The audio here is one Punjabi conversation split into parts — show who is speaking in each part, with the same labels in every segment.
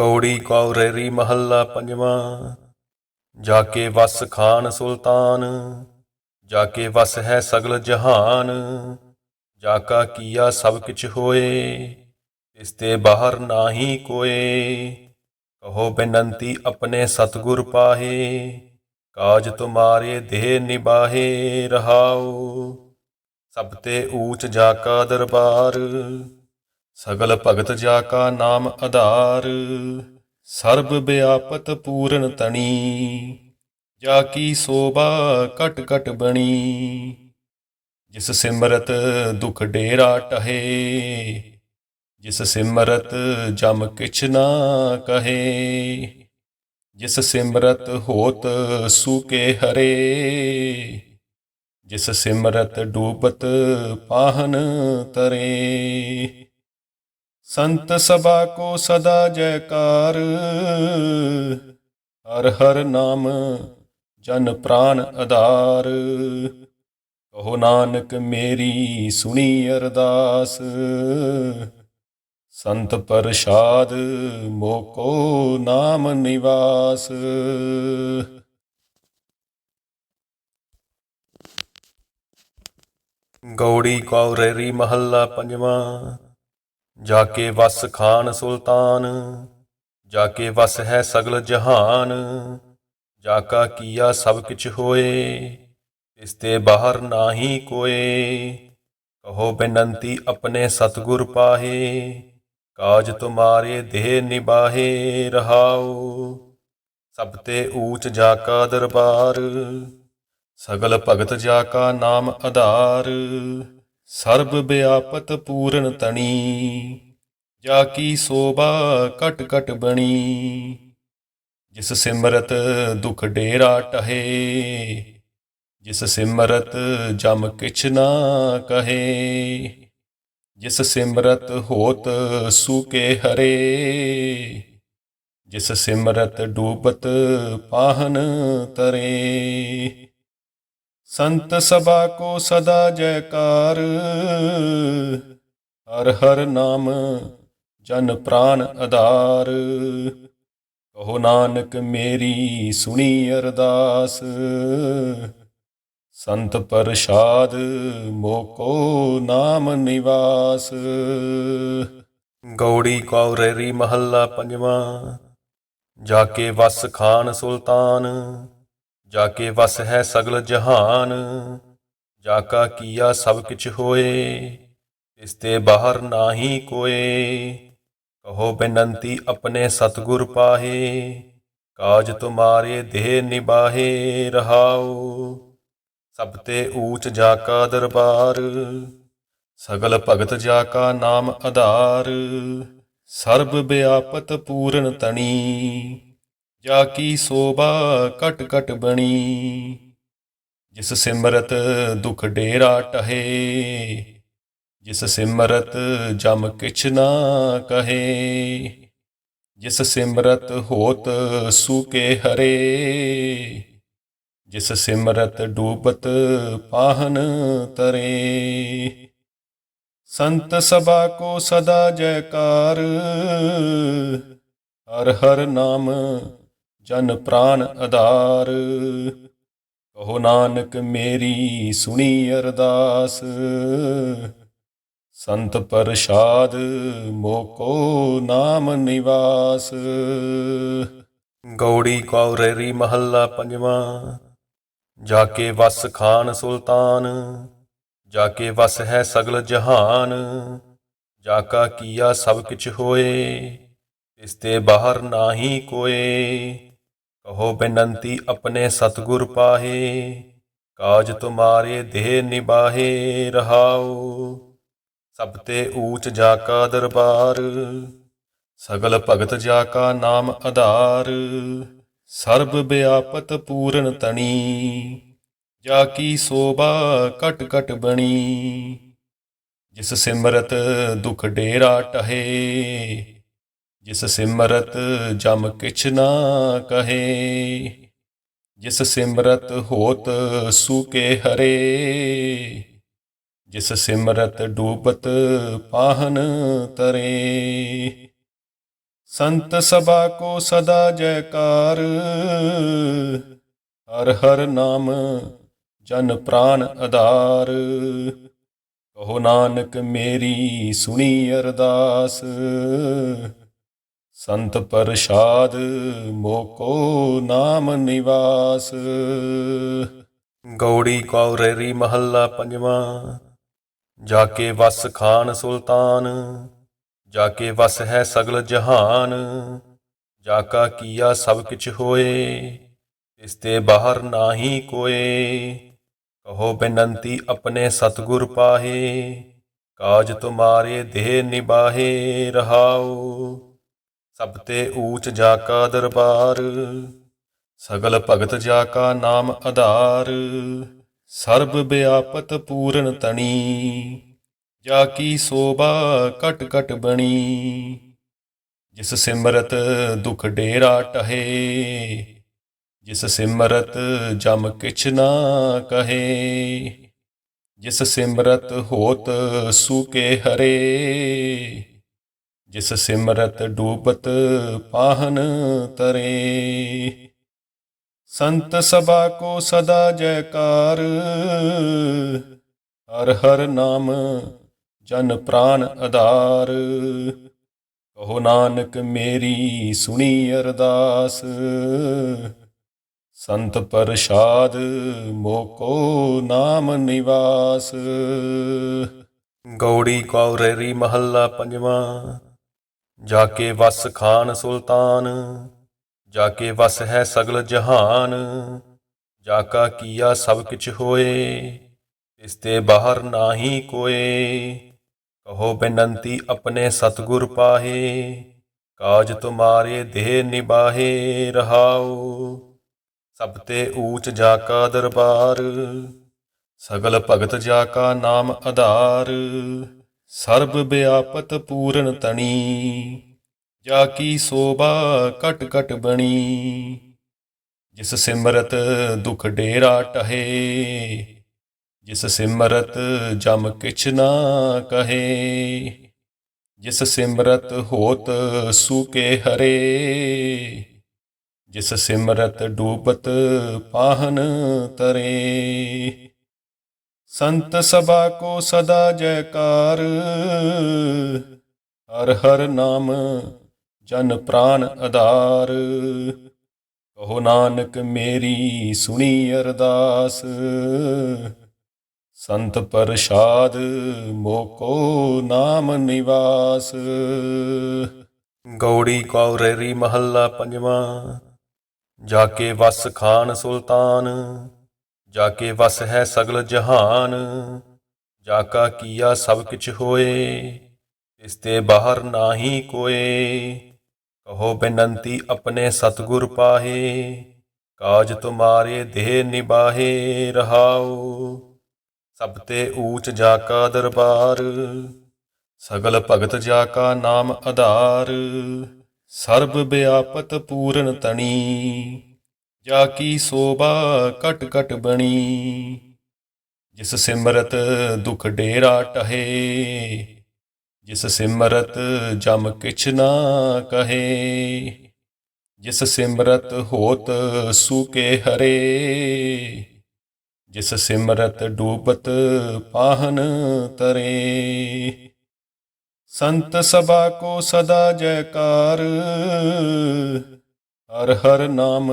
Speaker 1: ਕੌੜੀ ਕੌਰੇਰੀ ਮਹੱਲਾ ਪੰਜਵਾਂ। ਜਾ ਕੇ ਵਸ ਖਾਨ ਸੁਲਤਾਨ, ਜਾ ਕੇ ਵਸ ਹੈ ਸਗਲ ਜਹਾਨ, ਜਾ ਕਾ ਕੀਆ ਸਭ ਕਿਛ ਹੋਏ, ਇਸ ਤੇ ਬਾਹਰ ਨਾਹੀ ਕੋਏ। ਕਹੋ ਬੇਨੰਤੀ ਆਪਣੇ ਸਤਿਗੁਰ ਪਾਹੇ, ਕਾਜ ਤੁਮਾਰੇ ਦੇਹ ਨਿਬਾਹੇ ਰਹਾਓ ਸਭ ਤੇ ਊਚ ਜਾ ਕਾ ਦਰਬਾਰ ਸਗਲ ਭਗਤ ਜਾ ਕਾ ਨਾਮ ਆਧਾਰ, ਸਰਬ ਵਿਆਪਤ ਪੂਰਨ ਤਣੀ, ਜਾ ਕੀ ਸੋਭਾ ਕਟ ਕਟ ਬਣੀ। ਜਿਸ ਸਿਮਰਤ ਦੁਖ ਡੇਰਾ ਟਹੇ, ਜਿਸ ਸਿਮਰਤ ਜਮ ਕਿਛ ਨਾ ਕਹੇ। ਜਿਸ ਸਿਮਰਤ ਹੋਤ ਸੂਕੇ ਹਰੇ, ਜਿਸ ਸਿਮਰਤ ਡੂਬਤ ਪਾਹਨ ਤਰੇ। ਸੰਤ ਸਭਾ ਕੋ ਸਦਾ ਜੈਕਾਰ। ਹਰ ਹਰ ਨਾਮ ਜਨ ਪ੍ਰਾਨ ਆਧਾਰ। ਕਹੋ ਨਾਨਕ ਮੇਰੀ ਸੁਣੀ ਅਰਦਾਸ। ਸੰਤ ਪ੍ਰਸਾਦ ਮੋਕੋ ਨਾਮ ਨਿਵਾਸ। ਗੌੜੀ ਕੌਰੇਰੀ ਮਹੱਲਾ ਪੰਜਵਾਂ। ਜਾ ਕੇ ਵਸ ਖਾਨ ਸੁਲਤਾਨ ਜਾ ਕੇ ਵਸ ਹੈ ਸਗਲ ਜਹਾਨ ਜਾ ਕਾ ਕੀਆ ਸਭ ਕਿਛ ਹੋਏ, ਇਸ ਤੇ ਬਾਹਰ ਨਾਹੀ ਕੋਏ। ਕਹੋ ਬੇਨੰਤੀ ਆਪਣੇ ਸਤਿਗੁਰ ਪਾਹੇ, ਕਾਜ ਤੁਮਾਰੇ ਦੇਹ ਨਿਬਾਹੇ ਰਹਾਉ। ਸਭ ਤੇ ਊਚ ਜਾ ਕਾ ਦਰਬਾਰ, ਸਗਲ ਭਗਤ ਜਾ ਕਾ ਨਾਮ ਆਧਾਰ। ਸਰਬ ਵਿਆਪਤ ਪੂਰਨ ਤਣੀ, ਜਾ ਕੀ ਸੋਭਾ ਕਟ ਕਟ ਬਣੀ। ਜਿਸ ਸਿਮਰਤ ਦੁਖ ਡੇਰਾ ਟਹੇ, ਜਿਸ ਸਿਮਰਤ ਜਮ ਕਿਛ ਨਾ ਕਹੇ। ਜਿਸ ਸਿਮਰਤ ਹੋਤ ਸੂਕੇ ਹਰੇ, ਜਿਸ ਸਿਮਰਤ ਡੂਬਤ ਪਾਹਨ ਤਰੇ। ਸੰਤ ਸਭਾ ਕੋ ਸਦਾ ਜੈਕਾਰ। ਹਰ ਹਰ ਨਾਮ ਜਨ ਪ੍ਰਾਨ ਆਧਾਰ। ਕਹੋ ਨਾਨਕ ਮੇਰੀ ਸੁਣੀ ਅਰਦਾਸ। ਸੰਤ ਪ੍ਰਸਾਦ ਮੋਕੋ ਨਾਮ ਨਿਵਾਸ। ਗੌੜੀ ਕੌਰੇਰੀ ਮਹੱਲਾ ਪੰਜਵਾਂ। ਜਾ ਕੇ ਵਸ ਖਾਨ ਸੁਲਤਾਨ। ਜਾ ਕੇ ਵਸ ਹੈ ਸਗਲ ਜਹਾਨ, ਜਾ ਕਾ ਕੀਆ ਸਭ ਕਿਛ ਹੋਏ, ਇਸ ਤੇ ਬਾਹਰ ਨਾਹੀ ਕੋਏ। ਕਹੋ ਬੇਨੰਤੀ ਆਪਣੇ ਸਤਿਗੁਰ ਪਾਹੇ, ਕਾਜ ਤੁਮਾਰੇ ਦੇਹ ਨਿਬਾਹੇ ਰਹਾਉ। ਸਭ ਤੇ ਊਚ ਜਾ ਕਾ ਦਰਬਾਰ, ਸਗਲ ਭਗਤ ਜਾ ਕਾ ਨਾਮ ਆਧਾਰ। ਸਰਬ ਵਿਆਪਤ ਪੂਰਨ ਤਣੀ ਜਾ ਕੀ ਸੋਭਾ ਕਟ ਘਟ ਬਣੀ? ਜਿਸ ਸਿਮਰਤ ਦੁਖ ਡੇਰਾ ਟਹੇ, ਜਿਸ ਸਿਮਰਤ ਜਮ ਕਿਛ ਨਾ ਕਹੇ, ਜਿਸ ਸਿਮਰਤ ਹੋਤ ਸੂਕੇ ਹਰੇ, ਜਿਸ ਸਿਮਰਤ ਡੂਬਤ ਪਾਹਨ ਤਰੇ। ਸੰਤ ਸਭਾ ਕੋ ਸਦਾ ਜੈਕਾਰ, ਹਰ ਹਰ ਨਾਮ ਜਨ ਪ੍ਰਾਨ ਆਧਾਰ। ਕਹੋ ਨਾਨਕ ਮੇਰੀ ਸੁਣੀ ਅਰਦਾਸ। ਸੰਤ ਪ੍ਰਸਾਦ, ਮੋਕੋ ਨਾਮ ਨਿਵਾਸ। ਗੌੜੀ ਕੌਰੇਰੀ ਮਹੱਲਾ ਪੰਜਵਾਂ। ਜਾ ਕੇ ਵਸ ਖਾਨ ਸੁਲਤਾਨ, ਜਾ ਕੇ ਵਸ ਹੈ ਸਗਲ ਜਹਾਨ। ਜਾ ਕਾ ਕੀਆ ਸਭ ਕਿਛ ਹੋਏ, ਇਸ ਤੇ ਬਾਹਰ ਨਾਹੀ ਕੋਏ। ਕਹੋ ਬੇਨੰਤੀ ਆਪਣੇ ਸਤਿਗੁਰ ਪਾਹੇ, ਕਾਜ ਤੁਮਾਰੇ ਦੇਹ ਨਿਬਾਹੇ ਰਹਾਉ। ਸਭ ਤੇ ਊਚ ਜਾ ਕਾ ਦਰਬਾਰ, ਸਗਲ ਭਗਤ ਜਾ ਕਾ ਨਾਮ ਆਧਾਰ। ਸਰਬ ਵਿਆਪਤ ਪੂਰਨ ਤਣੀ, ਜਾ ਕੀ ਸੋਭਾ ਕਟ ਕਟ ਬਣੀ। ਜਿਸ ਸਿਮਰਤ ਦੁਖ ਡੇਰਾ ਟਹੇ ਜਿਸ ਸਿਮਰਤ ਜਮ ਕਿਛ ਨਾ ਕਹੇ, ਜਿਸ ਸਿਮਰਤ ਹੋਤ ਸੂਕੇ ਹਰੇ, ਜਿਸ ਸਿਮਰਤ ਡੂਬਤ ਪਾਹਨ ਤਰੇ। ਸੰਤ ਸਭਾ ਕੋ ਸਦਾ ਜੈਕਾਰ, ਹਰ ਹਰ ਨਾਮ ਜਨ ਪ੍ਰਾਨ ਆਧਾਰ ਕਹੋ ਨਾਨਕ ਮੇਰੀ ਸੁਣੀ ਅਰਦਾਸ ਸੰਤ ਪ੍ਰਸਾਦ ਮੋਕੋ ਨਾਮ ਨਿਵਾਸ। ਗੌੜੀ ਕੌਰੇਰੀ ਮਹੱਲਾ ਪੰਜਵਾਂ ਜਾ ਕੇ ਵਸ ਖਾਨ ਸੁਲਤਾਨ ਜਾ ਕੇ ਵਸ ਹੈ ਸਗਲ ਜਹਾਨ ਜਾ ਕਾ ਕੀਆ ਸਭ ਕਿਛ ਹੋਏ, ਇਸ ਤੇ ਬਾਹਰ ਨਾਹੀ ਕੋਏ। ਕਹੋ ਬੇਨੰਤੀ ਆਪਣੇ ਸਤਿਗੁਰ ਪਾਹੇ, ਕਾਜ ਤੁਮਾਰੇ ਦੇਹ ਨਿਬਾਹੇ ਰਹਾਉ ਸਭ ਤੇ ਊਚ ਜਾ ਕਾ ਦਰਬਾਰ, ਸਗਲ ਭਗਤ ਜਾ ਕਾ ਨਾਮ ਆਧਾਰ, ਸਰਬ ਵਿਆਪਤ ਪੂਰਨ ਤਣੀ, ਜਾ ਕੀ ਸੋਭਾ ਕਟ ਕਟ ਬਣੀ, ਜਿਸ ਸਿਮਰਤ ਦੁਖ ਡੇਰਾ ਟਹੇ, ਜਿਸ ਸਿਮਰਤ ਜਮ ਕਿਛ ਨਾ ਕਹੇ, ਜਿਸ ਸਿਮਰਤ ਹੋਤ ਸੂਕੇ ਹਰੇ ਜਿਸ ਸਿਮਰਤ ਡੂਬਤ ਪਾਹਨ ਤਰੇ। ਸੰਤ ਸਭਾ ਕੋ ਸਦਾ ਜੈਕਾਰ, ਹਰ ਹਰ ਨਾਮ ਜਨ ਪ੍ਰਾਨ ਆਧਾਰ ਕਹੋ ਨਾਨਕ ਮੇਰੀ ਸੁਣੀ ਅਰਦਾਸ, ਸੰਤ ਪ੍ਰਸਾਦ ਮੋਕੋ ਨਾਮ ਨਿਵਾਸ। ਗੌੜੀ ਕੌਰੇਰੀ ਮਹੱਲਾ ਪੰਜਵਾਂ। ਜਾ ਕੇ ਵਸ ਖਾਨ ਸੁਲਤਾਨ ਜਾ ਕੇ ਵਸ ਹੈ ਸਗਲ ਜਹਾਨ ਜਾ ਕਾ ਕੀਆ ਸਭ ਕਿਛ ਹੋਏ, ਇਸ ਤੇ ਬਾਹਰ ਨਾਹੀ ਕੋਏ। ਕਹੋ ਬੇਨੰਤੀ ਆਪਣੇ ਸਤਿਗੁਰ ਪਾਹੇ, ਕਾਜ ਤੁਮਾਰੇ ਦੇਹ ਨਿਬਾਹੇ ਰਹਾਓ ਸਭ ਤੇ ਊਚ ਜਾ ਕਾ ਦਰਬਾਰ, ਸਗਲ ਭਗਤ ਜਾ ਕਾ ਨਾਮ ਆਧਾਰ। ਸਰਬ ਵਿਆਪਤ ਪੂਰਨ ਤਣੀ, ਜਾ ਕੀ ਸੋਭਾ ਘਟ ਘਟ ਬਣੀ। ਜਿਸ ਸਿਮਰਤ ਦੁਖ ਡੇਰਾ ਟਹੇ, ਜਿਸ ਸਿਮਰਤ ਜਮ ਕਿਛ ਨਾ ਕਹੇ। ਜਿਸ ਸਿਮਰਤ ਹੋਤ ਸੂਕੇ ਹਰੇ, ਜਿਸ ਸਿਮਰਤ ਡੂਬਤ ਪਾਹਨ ਤਰੇ। ਸੰਤ ਸਭਾ ਕੋ ਸਦਾ ਜੈਕਾਰ। ਹਰ ਹਰ ਨਾਮ ਜਨ ਪ੍ਰਾਨ ਆਧਾਰ। ਕਹੋ ਨਾਨਕ ਮੇਰੀ ਸੁਣੀ ਅਰਦਾਸ। ਸੰਤ ਪ੍ਰਸਾਦ ਮੋਕੋ ਨਾਮ ਨਿਵਾਸ। ਗੌੜੀ ਕੌਰੇਰੀ ਮਹੱਲਾ ਪੰਜਵਾਂ। ਜਾ ਕੇ ਵਸ ਖਾਨ ਸੁਲਤਾਨ। ਜਾ ਕੇ ਵਸ ਹੈ ਸਗਲ ਜਹਾਨ, ਜਾ ਕਾ ਕੀਆ ਸਭ ਕਿਛ ਹੋਏ, ਇਸ ਤੇ ਬਾਹਰ ਨਾਹੀ ਕੋਏ। ਕਹੋ ਬੇਨੰਤੀ ਆਪਣੇ ਸਤਿਗੁਰ ਪਾਹੇ, ਕਾਜ ਤੁਮਾਰੇ ਦੇਹ ਨਿਬਾਹੇ ਰਹਾਓ ਸਭ ਤੇ ਊਚ ਜਾ ਕਾ ਦਰਬਾਰ, ਸਗਲ ਭਗਤ ਜਾ ਕਾ ਨਾਮ ਆਧਾਰ। ਸਰਬ ਵਿਆਪਤ ਪੂਰਨ ਤਣੀ ਜਾ ਕੀ ਸੋਭਾ ਕਟ ਕਟ ਬਣੀ, ਜਿਸ ਸਿਮਰਤ ਦੁਖ ਡੇਰਾ ਟਹੇ, ਜਿਸ ਸਿਮਰਤ ਜਮ ਕਿਛ ਨਾ ਕਹੇ, ਜਿਸ ਸਿਮਰਤ ਹੋਤ ਸੂਕੇ ਹਰੇ, ਜਿਸ ਸਿਮਰਤ ਡੂਬਤ ਪਾਹਨ ਤਰੇ। ਸੰਤ ਸਭਾ ਕੋ ਸਦਾ ਜੈਕਾਰ, ਹਰ ਹਰ ਨਾਮ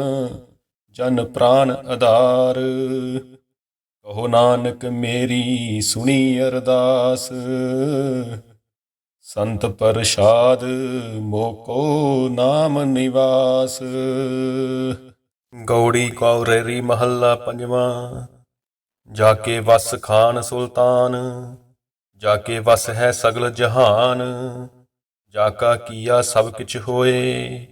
Speaker 1: ਜਨ ਪ੍ਰਾਨ ਆਧਾਰ। ਕਹੋ ਨਾਨਕ ਮੇਰੀ ਸੁਣੀ ਅਰਦਾਸ। ਸੰਤ ਪ੍ਰਸਾਦ ਮੋਕੋ ਨਾਮ ਨਿਵਾਸ। ਗੌੜੀ ਕੌਰੇਰੀ ਮਹੱਲਾ ਪੰਜਵਾਂ। ਜਾ ਕੇ ਵਸ ਖਾਨ ਸੁਲਤਾਨ, ਜਾ ਕੇ ਵਸ ਹੈ ਸਗਲ ਜਹਾਨ। ਜਾ ਕਾ ਕੀਆ ਸਭ ਕਿਛ ਹੋਏ,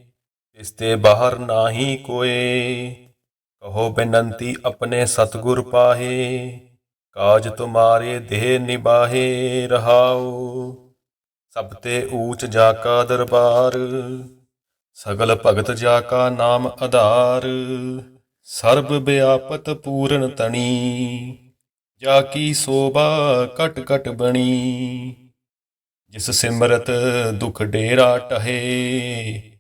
Speaker 1: ਇਸ ਤੇ ਬਾਹਰ ਨਾਹੀ ਕੋਏ। ਕਹੋ ਬੇਨੰਤੀ ਆਪਣੇ ਸਤਿਗੁਰ ਪਾਹੇ, ਕਾਜ ਤੁਮਾਰੇ ਦੇਹ ਨਿਬਾਹੇ ਰਹਾਉ। ਸਭ ਤੇ ਊਚ ਜਾ ਕਾ ਦਰਬਾਰ, ਸਗਲ ਭਗਤ ਜਾ ਕਾ ਨਾਮ ਆਧਾਰ, ਸਰਬ ਵਿਆਪਤ ਪੂਰਨ ਤਣੀ। ਜਾ ਕੀ ਸੋਭਾ ਕਟ ਕਟ ਬਣੀ, ਜਿਸ ਸਿਮਰਤ ਦੁਖ ਡੇਰਾ ਟਹੇ।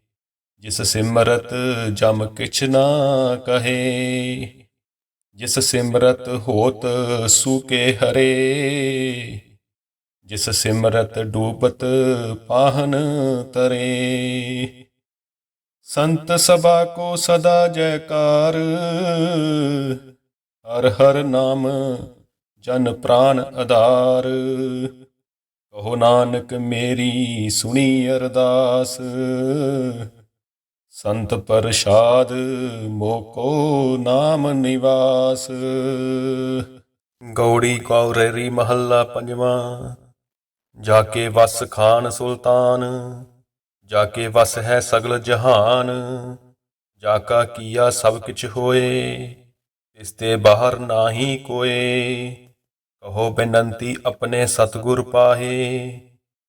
Speaker 1: ਜਿਸ ਸਿਮਰਤ ਜਮ ਕਿਛ ਨਾ ਕਹੇ, ਜਿਸ ਸਿਮਰਤ ਹੋਤ ਸੂਕੇ ਹਰੇ, ਜਿਸ ਸਿਮਰਤ ਡੂਬਤ ਪਾਹਨ ਤਰੇ। ਸੰਤ ਸਭਾ ਕੋ ਸਦਾ ਜੈਕਾਰ, ਹਰ ਹਰ ਨਾਮ ਜਨ ਪ੍ਰਾਨ ਆਧਾਰ ਕਹੋ ਨਾਨਕ ਮੇਰੀ ਸੁਣੀ ਅਰਦਾਸ ਸੰਤ ਪ੍ਰਸਾਦ, ਮੋਕੋ ਨਾਮ ਨਿਵਾਸ। ਗੌੜੀ ਕੌਰੇਰੀ ਮਹੱਲਾ ਪੰਜਵਾਂ ਜਾ ਕੇ ਵਸ ਖਾਨ ਸੁਲਤਾਨ ਜਾ ਕੇ ਵਸ ਹੈ ਸਗਲ ਜਹਾਨ ਜਾ ਕਾ ਕੀਆ ਸਭ ਕਿਛ ਹੋਏ, ਇਸ ਤੇ ਬਾਹਰ ਨਾਹੀ ਕੋਏ। ਕਹੋ ਬੇਨੰਤੀ ਆਪਣੇ ਸਤਿਗੁਰ ਪਾਹੇ,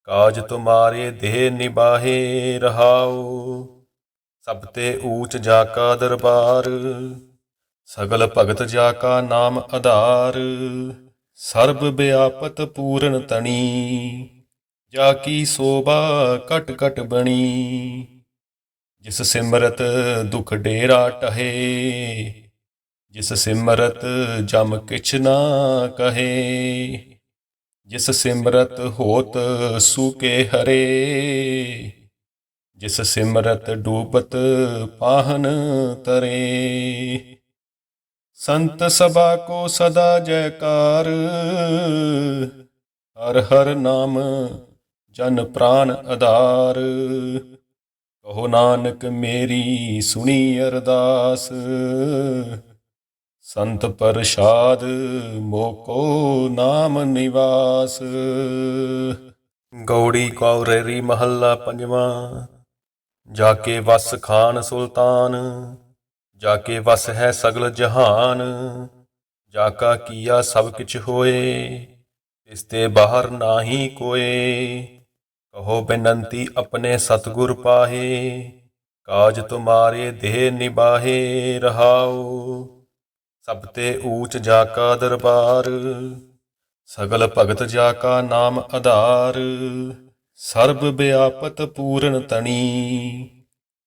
Speaker 1: ਕਾਜ ਤੁਮਾਰੇ ਦੇਹ ਨਿਬਾਹੇ ਰਹਾਉ ਸਭ ਤੇ ਊਚ ਜਾ ਕਾ ਦਰਬਾਰ, ਸਗਲ ਭਗਤ ਜਾ ਕਾ ਨਾਮ ਆਧਾਰ, ਸਰਬ ਵਿਆਪਤ ਪੂਰਨ ਤਣੀ, ਜਾ ਕੀ ਸੋਭਾ ਕਟ ਕਟ ਬਣੀ, ਜਿਸ ਸਿਮਰਤ ਦੁਖ ਡੇਰਾ ਟਹੇ, ਜਿਸ ਸਿਮਰਤ ਜਮ ਕਿਛ ਨਾ ਕਹੇ, ਜਿਸ ਸਿਮਰਤ ਹੋਤ ਸੂਕੇ ਹਰੇ ਜਿਸ ਸਿਮਰਤ ਡੂਬਤ ਪਾਹਨ ਤਰੇ। ਸੰਤ ਸਭਾ ਕੋ ਸਦਾ ਜੈਕਾਰ, ਹਰ ਹਰ ਨਾਮ ਜਨ ਪ੍ਰਾਨ ਆਧਾਰ ਕਹੋ ਨਾਨਕ ਮੇਰੀ ਸੁਣੀ ਅਰਦਾਸ, ਸੰਤ ਪ੍ਰਸਾਦ ਮੋਕੋ ਨਾਮ ਨਿਵਾਸ। ਗੌੜੀ ਕੌਰੇਰੀ ਮਹੱਲਾ ਪੰਜਵਾਂ। ਜਾ ਕੇ ਵਸ ਖਾਨ ਸੁਲਤਾਨ, ਜਾ ਕੇ ਵਸ ਹੈ ਸਗਲ ਜਹਾਨ, ਜਾ ਕਾ ਕੀਆ ਸਭ ਕਿਛ ਹੋਏ, ਇਸ ਤੇ ਬਾਹਰ ਨਾਹੀ ਕੋਏ। ਕਹੋ ਬੇਨੰਤੀ ਆਪਣੇ ਸਤਿਗੁਰ ਪਾਹੇ, ਕਾਜ ਤੁਮਾਰੇ ਦੇਹ ਨਿਬਾਹੇ ਰਹਾਓ ਸਭ ਤੇ ਊਚ ਜਾ ਕਾ ਦਰਬਾਰ, ਸਗਲ ਭਗਤ ਜਾ ਕਾ ਨਾਮ ਆਧਾਰ। ਸਰਬ ਵਿਆਪਤ ਪੂਰਨ ਤਣੀ,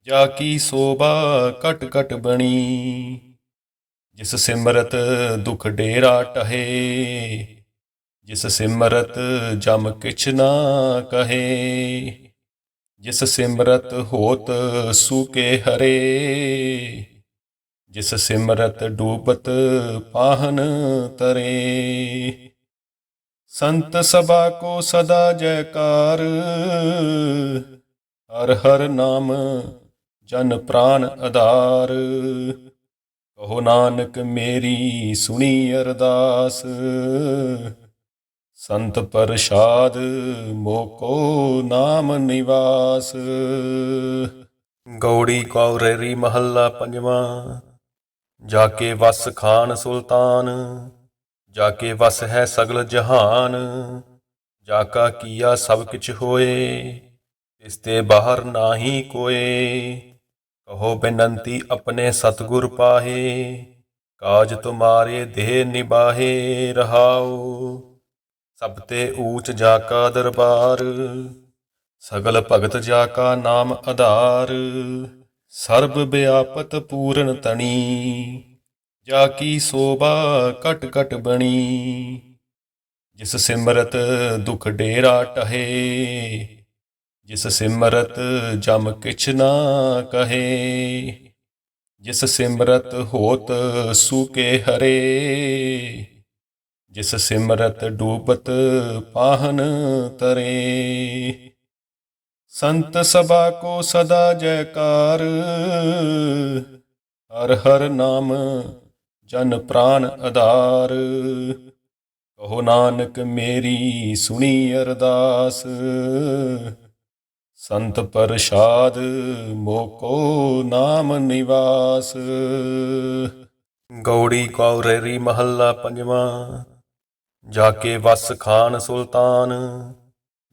Speaker 1: ਜਾ ਕੀ ਸੋਭਾ ਕਟ ਕਟ ਬਣੀ। ਜਿਸ ਸਿਮਰਤ ਦੁਖ ਡੇਰਾ ਟਹੇ, ਜਿਸ ਸਿਮਰਤ ਜਮ ਕਿਛ ਨਾ ਕਹੇ। ਜਿਸ ਸਿਮਰਤ ਹੋਤ ਸੂਕੇ ਹਰੇ, ਜਿਸ ਸਿਮਰਤ ਡੂਬਤ ਪਾਹਨ ਤਰੇ। ਸੰਤ ਸਭਾ ਕੋ ਸਦਾ ਜੈਕਾਰ। ਹਰ ਹਰ ਨਾਮ ਜਨ ਪ੍ਰਾਨ ਆਧਾਰ। ਕਹੋ ਨਾਨਕ ਮੇਰੀ ਸੁਣੀ ਅਰਦਾਸ। ਸੰਤ ਪ੍ਰਸਾਦ ਮੋਕੋ ਨਾਮ ਨਿਵਾਸ। ਗੌੜੀ ਕੌਰੇਰੀ ਮਹੱਲਾ ਪੰਜਵਾਂ। ਜਾ ਕੇ ਵਸ ਖਾਨ ਸੁਲਤਾਨ। ਜਾ ਕੇ ਵਸ ਹੈ ਸਗਲ ਜਹਾਨ, ਜਾ ਕਾ ਕੀਆ ਸਭ ਕਿਛ ਹੋਏ, ਇਸ ਤੇ ਬਾਹਰ ਨਾਹੀ ਕੋਏ। ਕਹੋ ਬੇਨੰਤੀ ਆਪਣੇ ਸਤਿਗੁਰ ਪਾਹੇ, ਕਾਜ ਤੁਮਾਰੇ ਦੇਹ ਨਿਬਾਹੇ ਰਹਾਉ। ਸਭ ਤੇ ਊਚ ਜਾ ਕਾ ਦਰਬਾਰ, ਸਗਲ ਭਗਤ ਜਾ ਕਾ ਨਾਮ ਆਧਾਰ। ਸਰਬ ਵਿਆਪਤ ਪੂਰਨ ਤਣੀ ਜਾ ਕੀ ਸੋਭਾ ਕਟ ਘਟ ਬਣੀ? ਜਿਸ ਸਿਮਰਤ ਦੁਖ ਡੇਰਾ ਟਹੇ, ਜਿਸ ਸਿਮਰਤ ਜਮ ਕਿਛ ਨਾ ਕਹੇ, ਜਿਸ ਸਿਮਰਤ ਹੋਤ ਸੂਕੇ ਹਰੇ, ਜਿਸ ਸਿਮਰਤ ਡੂਬਤ ਪਾਹਨ ਤਰੇ। ਸੰਤ ਸਭਾ ਕੋ ਸਦਾ ਜੈਕਾਰ, ਹਰ ਹਰ ਨਾਮ ਜਨ ਪ੍ਰਾਨ ਆਧਾਰ। ਕਹੋ ਨਾਨਕ ਮੇਰੀ ਸੁਣੀ ਅਰਦਾਸ। ਸੰਤ ਪ੍ਰਸਾਦ ਮੋਕੋ ਨਾਮ ਨਿਵਾਸ। ਗੌੜੀ ਕੌਰੇਰੀ ਮਹੱਲਾ ਪੰਜਵਾਂ। ਜਾ ਕੇ ਵਸ ਖਾਨ ਸੁਲਤਾਨ।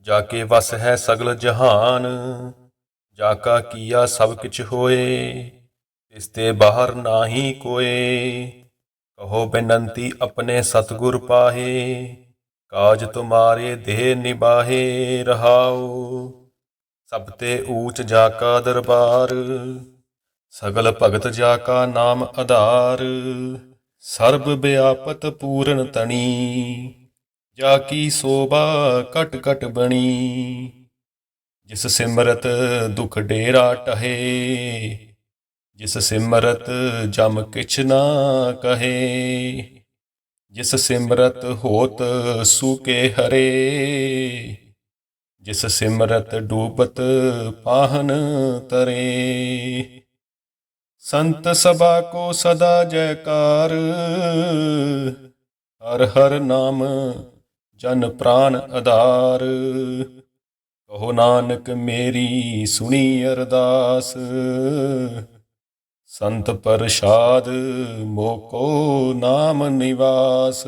Speaker 1: ਜਾ ਕੇ ਵਸ ਹੈ ਸਗਲ ਜਹਾਨ। ਜਾ ਕਾ ਕੀਆ ਸਭ ਕਿਛ ਹੋਏ। ਇਸ ਤੇ ਬਾਹਰ ਨਾਹੀ ਕੋਏ। ਕਹੋ ਬੇਨੰਤੀ ਆਪਣੇ ਸਤਿਗੁਰ ਪਾਹੇ, ਕਾਜ ਤੁਮਾਰੇ ਦੇਹ ਨਿਬਾਹੇ ਰਹਾਉ। ਸਭ ਤੇ ਊਚ ਜਾ ਕਾ ਦਰਬਾਰ, ਸਗਲ ਭਗਤ ਜਾ ਕਾ ਨਾਮ ਆਧਾਰ। ਸਰਬ ਵਿਆਪਤ ਪੂਰਨ ਤਣੀ, ਜਾ ਕੀ ਸੋਭਾ ਕਟ ਕਟ ਬਣੀ। ਜਿਸ ਸਿਮਰਤ ਦੁਖ ਡੇਰਾ ਟਹੇ ਜਿਸ ਸਿਮਰਤ ਜਮ ਕਿਛ ਨਾ ਕਹੇ, ਜਿਸ ਸਿਮਰਤ ਹੋਤ ਸੂਕੇ ਹਰੇ, ਜਿਸ ਸਿਮਰਤ ਡੂਬਤ ਪਾਹਨ ਤਰੇ। ਸੰਤ ਸਭਾ ਕੋ ਸਦਾ ਜੈਕਾਰ, ਹਰ ਹਰ ਨਾਮ ਜਨ ਪ੍ਰਾਨ ਆਧਾਰ। ਕਹੋ ਨਾਨਕ ਮੇਰੀ ਸੁਣੀ ਅਰਦਾਸ ਸੰਤ ਪ੍ਰਸਾਦ ਮੋਕੋ ਨਾਮ ਨਿਵਾਸ।